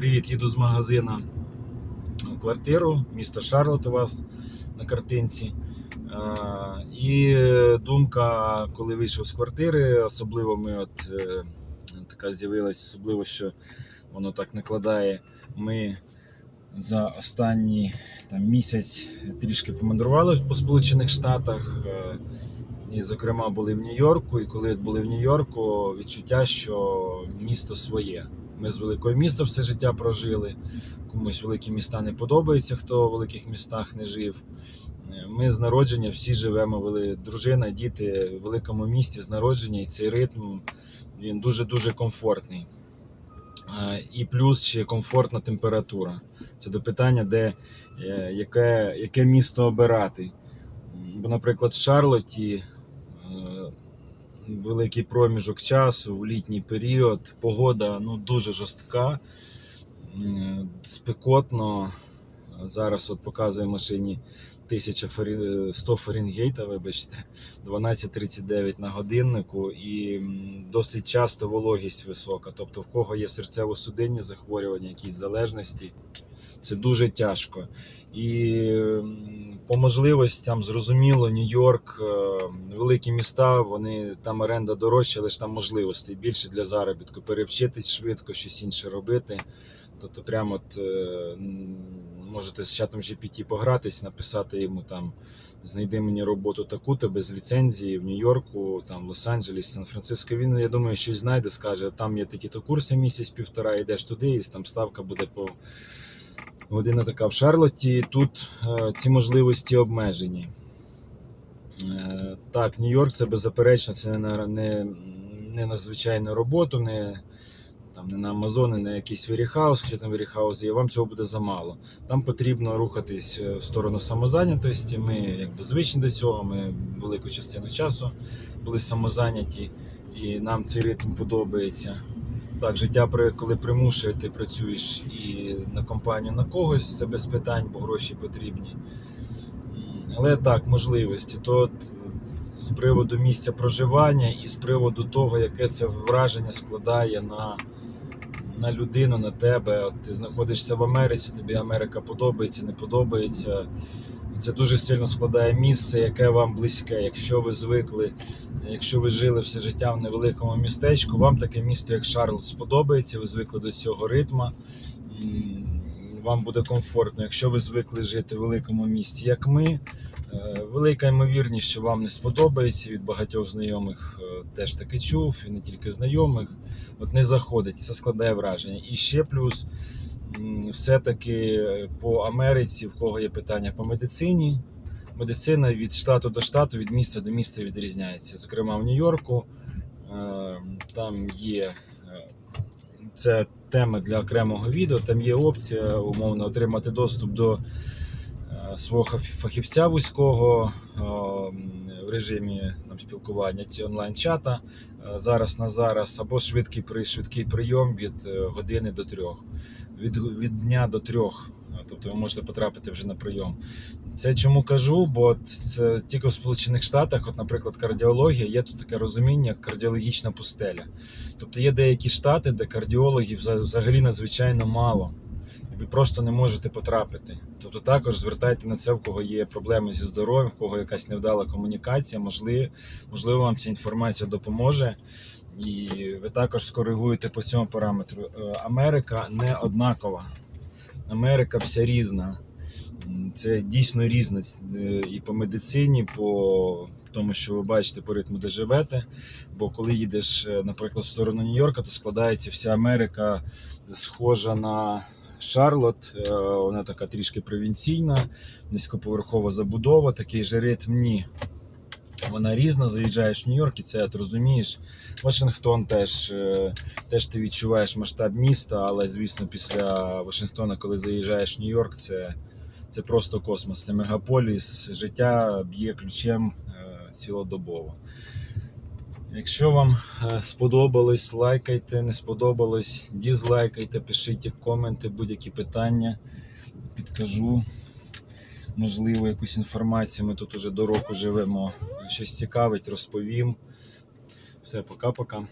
Привіт, їду з магазина в квартиру, місто Шарлот у вас на картинці. І думка, коли вийшов з квартири, особливо ми от е, така з'явилась, особливо, що воно так накладає. Ми за останній там, місяць трішки помандрували по Сполучених Штатах. е, І, зокрема, були в Нью-Йорку. І коли були в Нью-Йорку, відчуття, що місто своє. Ми з великого міста все життя прожили. Комусь великі міста не подобаються, хто в великих містах не жив. Ми з народження всі живемо, вели дружина, діти в великому місті з народження, і цей ритм він дуже-дуже комфортний. І плюс ще комфортна температура. Це до питання, де е, яке, яке місто обирати. Бо, наприклад, в Шарлотті е, великий проміжок часу в літній період, погода ну, дуже жорстка, спекотно. Зараз от показує машині 1000 Фарі- 100 Фаренгейта, вибачте, 12.39 на годиннику, і досить часто вологість висока. Тобто, в кого є серцево-судинні захворювання, якісь залежності, це дуже тяжко. І по можливостям, зрозуміло, Нью-Йорк, е, великі міста, вони там оренда дорожча, але ж там можливостей більше для заробітку. Перевчитись швидко, щось інше робити. Тобто, прямо от е, можете з чатом GPT погратись, написати йому там. Знайди мені роботу таку-то без ліцензії в Нью-Йорку, там Лос-Анджелес, Сан-Франциско. Він, я думаю, щось знайде, скаже, там є такі-то курси місяць-півтора, йдеш туди, і там ставка буде по година така в Шарлотті. Тут е, ці можливості обмежені. Е, так, Нью-Йорк це беззаперечно, це не не, не на звичайну роботу, не, там, не на Амазон, не на якийсь віріхаус, хоча там віріхаус є, вам цього буде замало. Там потрібно рухатись е, в сторону самозайнятості. Ми якби звичні до цього, ми велику частину часу були самозайняті, і нам цей ритм подобається. Так, життя, коли примушує, ти працюєш і на компанію на когось, це без питань, бо гроші потрібні. Але так, можливості. То з приводу місця проживання і з приводу того, яке це враження складає на, на людину, на тебе. От ти знаходишся в Америці, тобі Америка подобається, не подобається. Це дуже сильно складає місце, яке вам близьке. Якщо ви звикли, якщо ви жили все життя в невеликому містечку, вам таке місто, як Шарлот, сподобається, ви звикли до цього ритму, вам буде комфортно. Якщо ви звикли жити в великому місті, як ми, е, велика ймовірність, що вам не сподобається. Від багатьох знайомих е, теж таки чув, і не тільки знайомих. От не заходить, це складає враження. І ще плюс все-таки е, по Америці, в кого є питання по медицині. Медицина від штату до штату, від міста до міста відрізняється. Зокрема, в Нью-Йорку е, там є це тема для окремого відео. Там є опція умовно отримати доступ до е, свого фахівця вузького е, в режимі там, спілкування онлайн-чата е, зараз на зараз, або швидкий швидкий прийом від години до трьох, від, від дня до трьох. Тобто ви можете потрапити вже на прийом. Це чому кажу? Бо тільки в Сполучених Штатах, от, наприклад, кардіологія, є тут таке розуміння, як кардіологічна пустеля. Тобто є деякі штати, де кардіологів вза- взагалі надзвичайно мало. Ви просто не можете потрапити. Тобто також звертайте на це, в кого є проблеми зі здоров'ям, в кого якась невдала комунікація, можливо, можливо, вам ця інформація допоможе. І ви також скоригуєте по цьому параметру. Е, Америка не однакова. Америка вся різна. Це дійсно різно е, і по медицині, по тому, що ви бачите по ритму, де живете. Бо коли їдеш, е, наприклад, в сторону Нью-Йорка, то складається вся Америка схожа на Шарлот. Е, Вона така трішки провінційна, низькоповерхова забудова, такий же ритм. Ні. Вона різна, заїжджаєш в Нью-Йорк і це от розумієш. Вашингтон теж, е, теж ти відчуваєш масштаб міста, але звісно, після Вашингтона, коли заїжджаєш в Нью-Йорк, це, це просто космос, це мегаполіс. Життя б'є ключем е, цілодобово. Якщо вам е, сподобалось, лайкайте, не сподобалось, дізлайкайте, пишіть коменти, будь-які питання. Підкажу. Можливо, якусь інформацію. Ми тут уже до року живемо. Щось цікавить, розповім. Все, пока-пока.